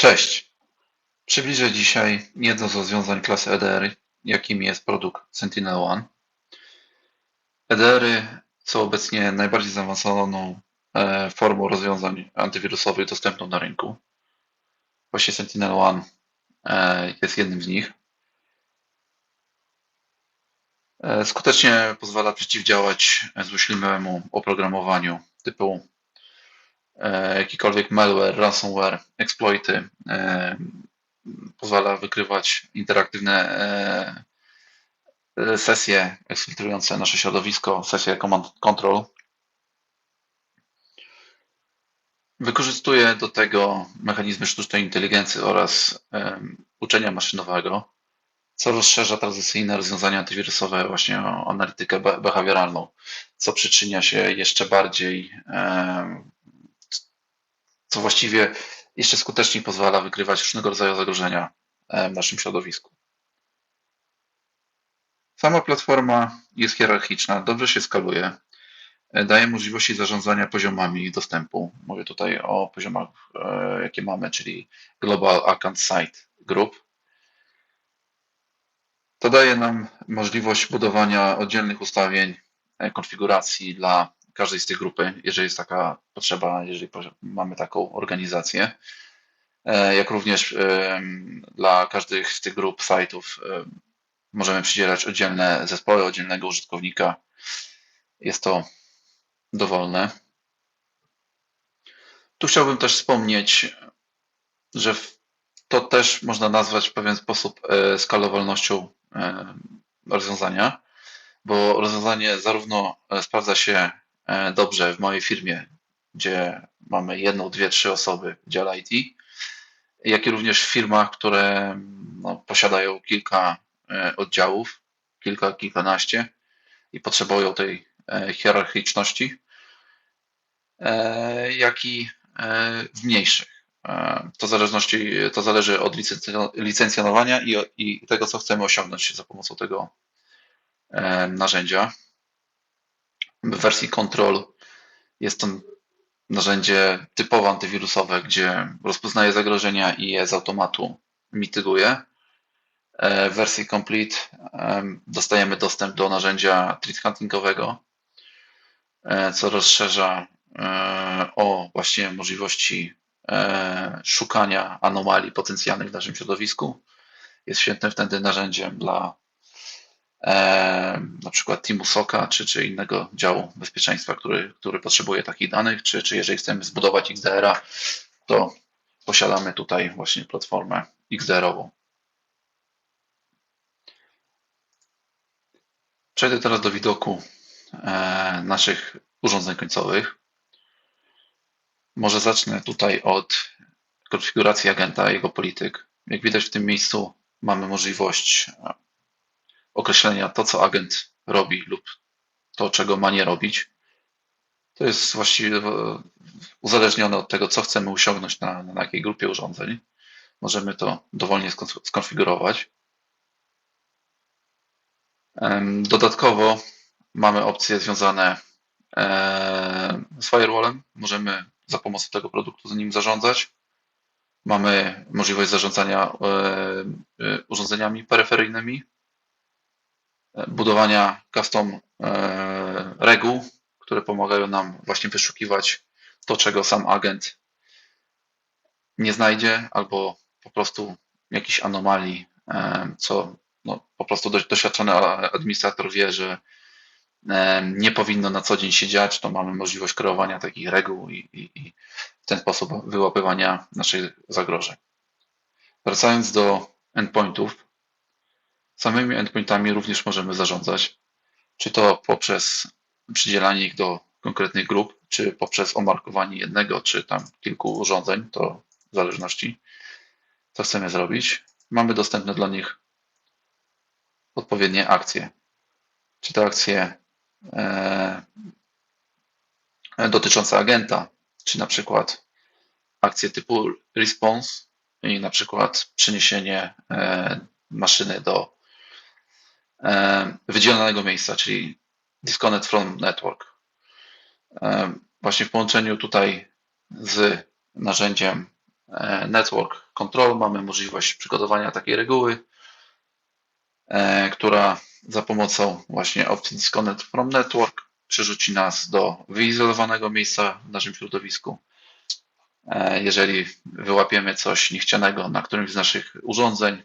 Cześć! Przybliżę dzisiaj jedno z rozwiązań klasy EDR, jakim jest produkt Sentinel-One. EDR-y są obecnie najbardziej zaawansowaną e, formą rozwiązań antywirusowych dostępną na rynku. Właśnie Sentinel-One e, jest jednym z nich. E, skutecznie pozwala przeciwdziałać złośliwemu oprogramowaniu typu jakikolwiek malware, ransomware, exploity, e, pozwala wykrywać interaktywne e, sesje eksfiltrujące nasze środowisko, sesje command control. Wykorzystuje do tego mechanizmy sztucznej inteligencji oraz uczenia maszynowego, co rozszerza tradycyjne rozwiązania antywirusowe właśnie o analitykę behawioralną, co przyczynia się jeszcze bardziej co właściwie jeszcze skuteczniej pozwala wykrywać różnego rodzaju zagrożenia e, w naszym środowisku. Sama platforma jest hierarchiczna, dobrze się skaluje, e, daje możliwości zarządzania poziomami dostępu. Mówię tutaj o poziomach, e, jakie mamy, czyli Global Account Site Group. To daje nam możliwość budowania oddzielnych ustawień konfiguracji dla każdej z tych grupy, jeżeli jest taka potrzeba, jeżeli mamy taką organizację, e, jak również e, dla każdej z tych grup sajtów e, możemy przydzielać oddzielne zespoły, oddzielnego użytkownika. Jest to dowolne. Tu chciałbym też wspomnieć, że to też można nazwać w pewien sposób skalowalnością rozwiązania, bo rozwiązanie zarówno sprawdza się dobrze w mojej firmie, gdzie mamy jedną, dwie, trzy osoby w dziale IT, jak i również w firmach, które no, posiadają kilka e, oddziałów, kilka, kilkanaście i potrzebują tej e, hierarchiczności, jak i w mniejszych. To, zależności, to zależy od licencjonowania i, i tego, co chcemy osiągnąć za pomocą tego narzędzia w wersji Control jest to narzędzie typowo antywirusowe, gdzie rozpoznaje zagrożenia i je z automatu mityguje. E, w wersji Complete dostajemy dostęp do narzędzia threat huntingowego, e, co rozszerza e, o właśnie możliwości szukania anomalii potencjalnych w naszym środowisku. Jest świetnym wtedy narzędziem dla na przykład Teamu Soka czy, czy innego działu bezpieczeństwa, który, który potrzebuje takich danych, czy, czy jeżeli chcemy zbudować XDR-a, to posiadamy tutaj właśnie platformę XDR-ową. Przejdę teraz do widoku e, naszych urządzeń końcowych. Może zacznę tutaj od konfiguracji agenta, jego polityk. Jak widać w tym miejscu mamy możliwość określenia to, co agent robi lub to, czego ma nie robić. To jest właściwie uzależnione od tego, co chcemy osiągnąć na, na jakiej grupie urządzeń. Możemy to dowolnie skonfigurować. Dodatkowo mamy opcje związane z firewallem. Możemy za pomocą tego produktu z nim zarządzać. Mamy możliwość zarządzania urządzeniami peryferyjnymi, budowania custom e, reguł, które pomagają nam właśnie wyszukiwać to, czego sam agent nie znajdzie, albo po prostu jakichś anomalii, e, co no, po prostu doświadczony administrator wie, że e, nie powinno na co dzień się dziać, to mamy możliwość kreowania takich reguł i, i, i w ten sposób wyłapywania naszych zagrożeń. Wracając do endpointów, Samymi endpointami również możemy zarządzać, czy to poprzez przydzielanie ich do konkretnych grup, czy poprzez omarkowanie jednego, czy tam kilku urządzeń, to w zależności, co chcemy zrobić. Mamy dostępne dla nich odpowiednie akcje. Czy to akcje e, dotyczące agenta, czy na przykład akcje typu response i na przykład przeniesienie e, maszyny do wydzielonego miejsca, czyli disconnect from network. E, właśnie w połączeniu tutaj z narzędziem Network Control mamy możliwość przygotowania takiej reguły, która za pomocą właśnie opcji Disconnect from Network przerzuci nas do wyizolowanego miejsca w naszym środowisku. Jeżeli wyłapiemy coś niechcianego na którymś z naszych urządzeń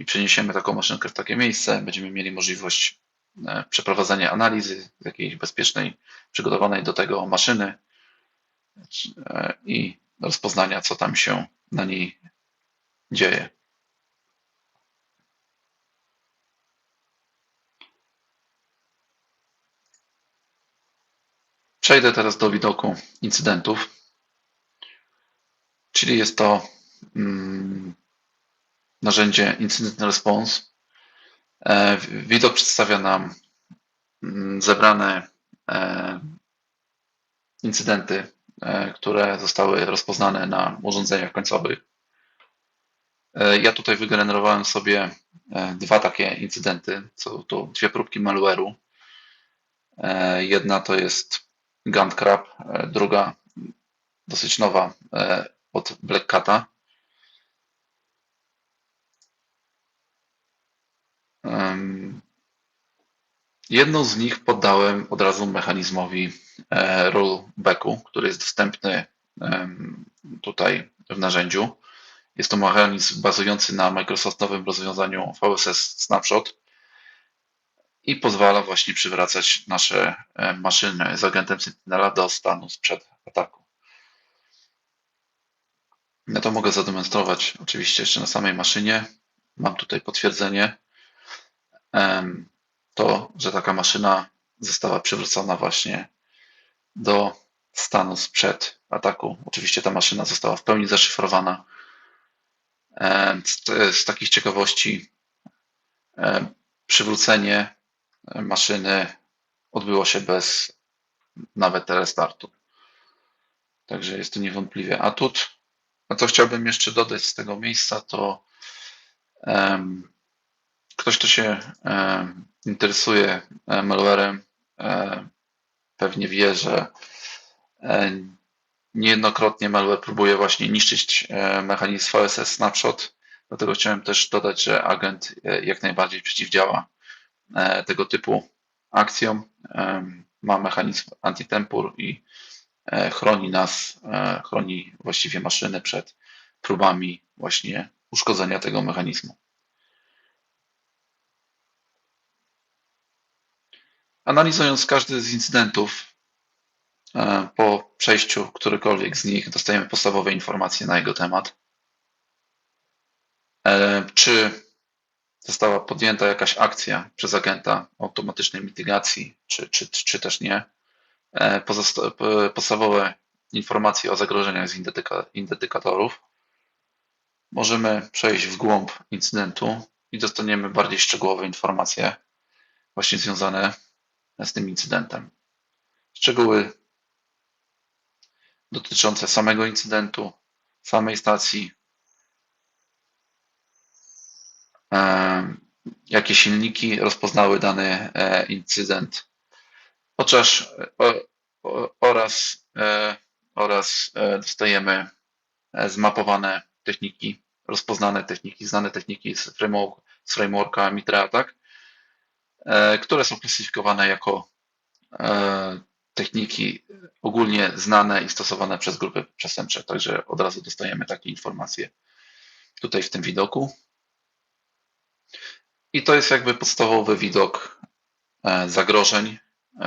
i przeniesiemy taką maszynkę w takie miejsce, będziemy mieli możliwość przeprowadzenia analizy jakiejś bezpiecznej, przygotowanej do tego maszyny i rozpoznania, co tam się na niej dzieje. Przejdę teraz do widoku incydentów, czyli jest to mm, narzędzie Incident Response. Widok przedstawia nam mm, zebrane incydenty, które zostały rozpoznane na urządzeniach końcowych. Ja tutaj wygenerowałem sobie dwa takie incydenty. Są to dwie próbki malware'u. Jedna to jest Gantt Crab, druga dosyć nowa od Black Cata. Jedną z nich poddałem od razu mechanizmowi rollbacku, który jest dostępny tutaj w narzędziu. Jest to mechanizm bazujący na Microsoftowym rozwiązaniu VSS Snapshot i pozwala właśnie przywracać nasze maszyny z agentem Sentinela do stanu sprzed ataku. Ja to mogę zademonstrować oczywiście jeszcze na samej maszynie. Mam tutaj potwierdzenie to, że taka maszyna została przywrócona właśnie do stanu sprzed ataku. Oczywiście ta maszyna została w pełni zaszyfrowana. Z takich ciekawości przywrócenie maszyny odbyło się bez nawet restartu. Także jest to niewątpliwie atut. A co chciałbym jeszcze dodać z tego miejsca, to ktoś, kto się um, interesuje malwarem, um, pewnie wie, że niejednokrotnie malware próbuje właśnie niszczyć mechanizm VSS Snapshot. Dlatego chciałem też dodać, że agent jak najbardziej przeciwdziała tego typu akcjom. Ma mechanizm antitempur i chroni nas, chroni właściwie maszyny przed próbami właśnie uszkodzenia tego mechanizmu. Analizując każdy z incydentów, po przejściu którykolwiek z nich dostajemy podstawowe informacje na jego temat. Czy została podjęta jakaś akcja przez agenta automatycznej mitygacji, czy, czy, czy też nie. Podstawowe informacje o zagrożeniach z indykatorów. Możemy przejść w głąb incydentu i dostaniemy bardziej szczegółowe informacje właśnie związane z tym incydentem. Szczegóły dotyczące samego incydentu, samej stacji, jakie silniki rozpoznały dany incydent, chociaż oraz, oraz dostajemy zmapowane techniki, rozpoznane techniki, znane techniki z frameworka Mitra Attack, które są klasyfikowane jako techniki ogólnie znane i stosowane przez grupy przestępcze. Także od razu dostajemy takie informacje tutaj w tym widoku. I to jest jakby podstawowy widok zagrożeń,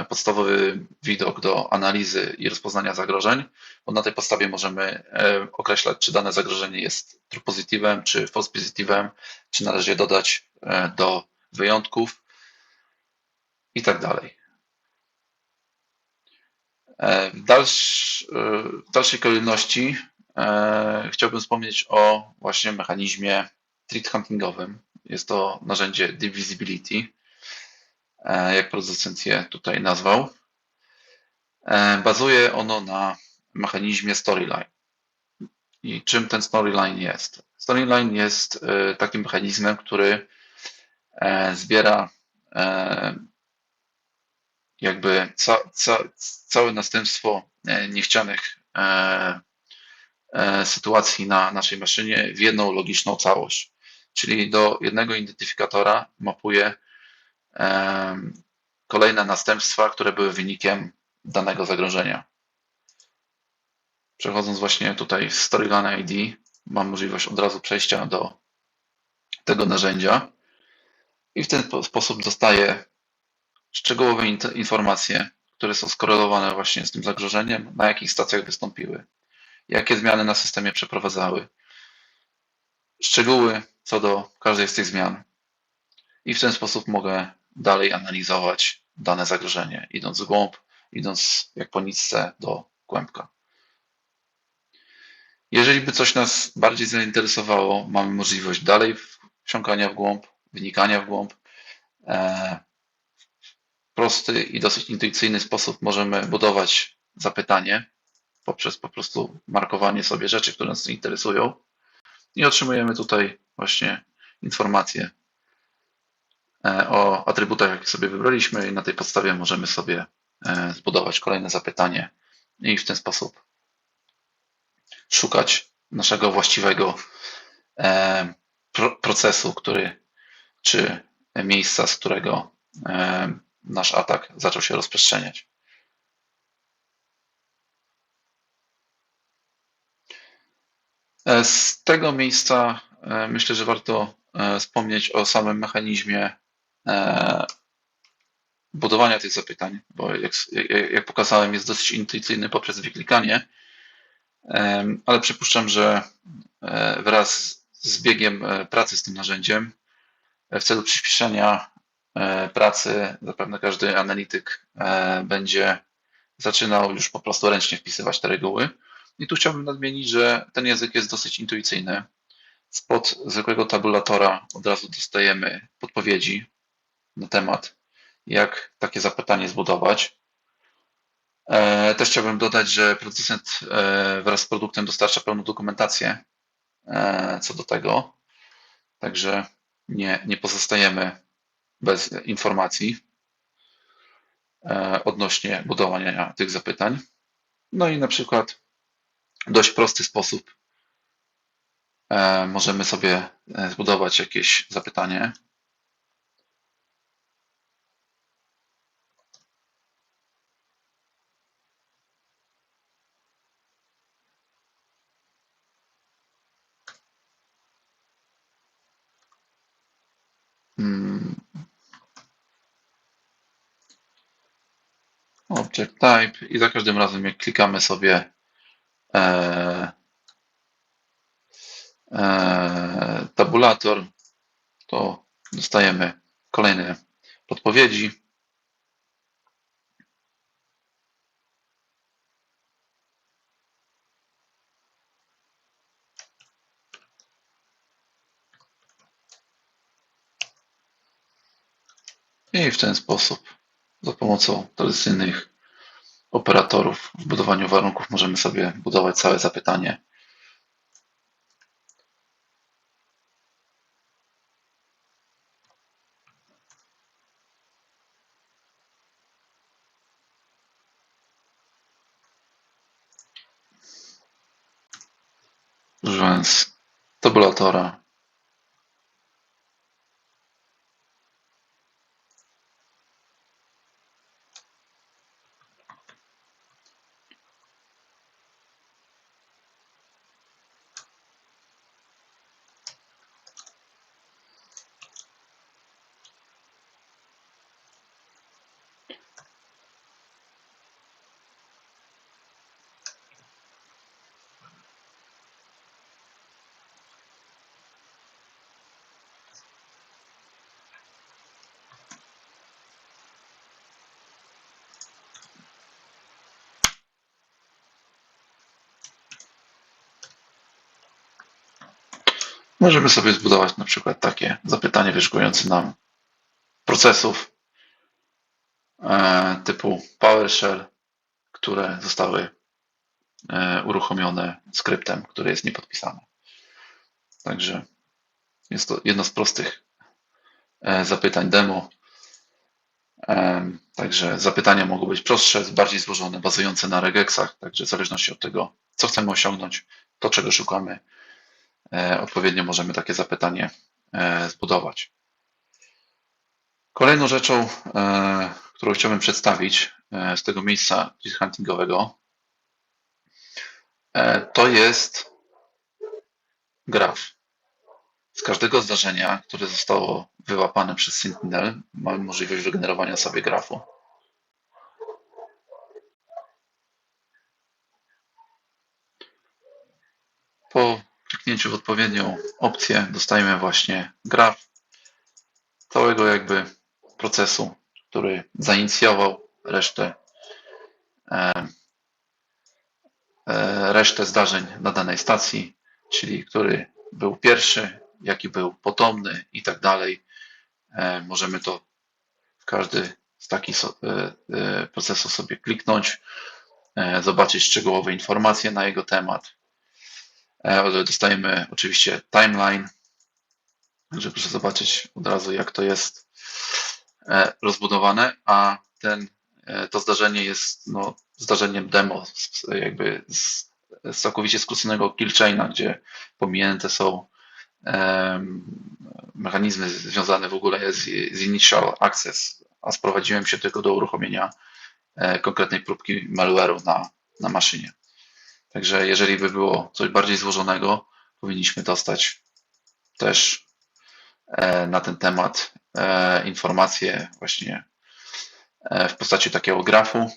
podstawowy widok do analizy i rozpoznania zagrożeń, bo na tej podstawie możemy określać, czy dane zagrożenie jest true pozytywem, czy false pozytywem, czy należy dodać do wyjątków i tak dalej. W, dalsz, w dalszej kolejności chciałbym wspomnieć o właśnie mechanizmie threat huntingowym. Jest to narzędzie Divisibility, jak producent je tutaj nazwał. Bazuje ono na mechanizmie storyline. I czym ten storyline jest? Storyline jest takim mechanizmem, który zbiera jakby ca, ca, całe następstwo niechcianych e, sytuacji na naszej maszynie w jedną logiczną całość. Czyli do jednego identyfikatora mapuje kolejne następstwa, które były wynikiem danego zagrożenia. Przechodząc właśnie tutaj w Storyline ID, mam możliwość od razu przejścia do tego narzędzia i w ten sposób dostaję szczegółowe informacje, które są skorelowane właśnie z tym zagrożeniem, na jakich stacjach wystąpiły, jakie zmiany na systemie przeprowadzały, szczegóły co do każdej z tych zmian. I w ten sposób mogę dalej analizować dane zagrożenie, idąc w głąb, idąc jak po nitce do kłębka. Jeżeli by coś nas bardziej zainteresowało, mamy możliwość dalej wsiąkania w głąb, wynikania w głąb. Prosty i dosyć intuicyjny sposób możemy budować zapytanie poprzez po prostu markowanie sobie rzeczy, które nas interesują. I otrzymujemy tutaj właśnie informacje e, o atrybutach, jakie sobie wybraliśmy i na tej podstawie możemy sobie e, zbudować kolejne zapytanie i w ten sposób szukać naszego właściwego e, procesu, który, czy miejsca, z którego nasz atak zaczął się rozprzestrzeniać. E, z tego miejsca myślę, że warto wspomnieć o samym mechanizmie budowania tych zapytań, bo jak, jak pokazałem, jest dosyć intuicyjny poprzez wyklikanie ale przypuszczam, że e, wraz z biegiem e, pracy z tym narzędziem, e, w celu przyspieszenia pracy, zapewne każdy analityk będzie zaczynał już po prostu ręcznie wpisywać te reguły. I tu chciałbym nadmienić, że ten język jest dosyć intuicyjny. Spod zwykłego tabulatora od razu dostajemy podpowiedzi na temat, jak takie zapytanie zbudować. E, też chciałbym dodać, że producent e, wraz z produktem dostarcza pełną dokumentację e, co do tego, także nie, nie pozostajemy bez informacji odnośnie budowania tych zapytań. No i na przykład w dość prosty sposób możemy sobie zbudować jakieś zapytanie, Object Type i za każdym razem jak klikamy sobie e, e, tabulator, to dostajemy kolejne podpowiedzi. I w ten sposób za pomocą tradycyjnych operatorów w budowaniu warunków możemy sobie budować całe zapytanie. Używając tabulatora Możemy sobie zbudować na przykład takie zapytanie wyszukujące nam procesów e, typu PowerShell, które zostały e, uruchomione skryptem, który jest niepodpisany. Także jest to jedno z prostych e, zapytań demo. Także zapytania mogą być prostsze, bardziej złożone, bazujące na regexach. Także w zależności od tego, co chcemy osiągnąć, to, czego szukamy, odpowiednio możemy takie zapytanie e, zbudować. Kolejną rzeczą, e, którą chciałbym przedstawić z tego miejsca huntingowego, to jest graf. Z każdego zdarzenia, które zostało wyłapane przez Sentinel, mamy możliwość wygenerowania sobie grafu. Po kliknięciu w odpowiednią opcję dostajemy właśnie graf całego jakby procesu, który zainicjował resztę, e, e, resztę zdarzeń na danej stacji, czyli który był pierwszy, jaki był potomny i tak dalej. E, możemy to w każdy z takich procesów sobie kliknąć, zobaczyć szczegółowe informacje na jego temat, E, dostajemy oczywiście timeline, także proszę zobaczyć od razu, jak to jest e, rozbudowane, a ten, e, to zdarzenie jest no, zdarzeniem demo, jakby z, z całkowicie skróconego killchaina, gdzie pominięte są mechanizmy związane w ogóle z, z initial access, a sprowadziłem się tylko do uruchomienia konkretnej próbki malware'u na, na maszynie. Także jeżeli by było coś bardziej złożonego, powinniśmy dostać też e, na ten temat e, informacje właśnie e, w postaci takiego grafu,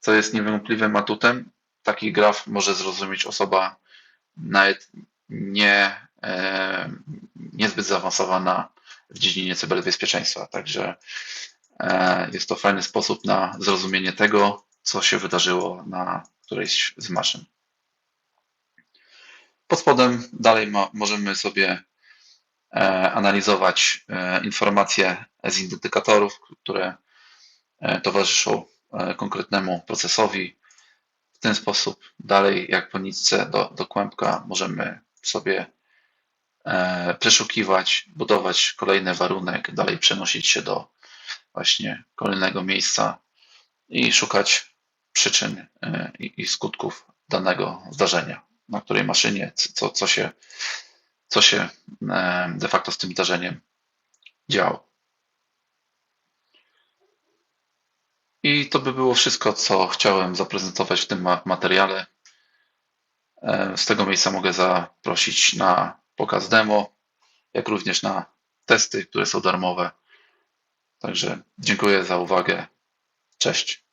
co jest niewątpliwym atutem. Taki graf może zrozumieć osoba nawet nie, niezbyt zaawansowana w dziedzinie cyberbezpieczeństwa. Także jest to fajny sposób na zrozumienie tego, co się wydarzyło na którejś z maszyn. Pod spodem dalej ma, możemy sobie e, analizować e, informacje z identykatorów, które e, towarzyszą konkretnemu procesowi. W ten sposób dalej, jak po nitce do, do kłębka, możemy sobie przeszukiwać, budować kolejny warunek, dalej przenosić się do właśnie kolejnego miejsca i szukać przyczyn i skutków danego zdarzenia na której maszynie, co, co, się, co się e, de facto z tym zdarzeniem działo. I to by było wszystko, co chciałem zaprezentować w tym materiale. E, z tego miejsca mogę zaprosić na pokaz demo, jak również na testy, które są darmowe. Także dziękuję za uwagę. Cześć.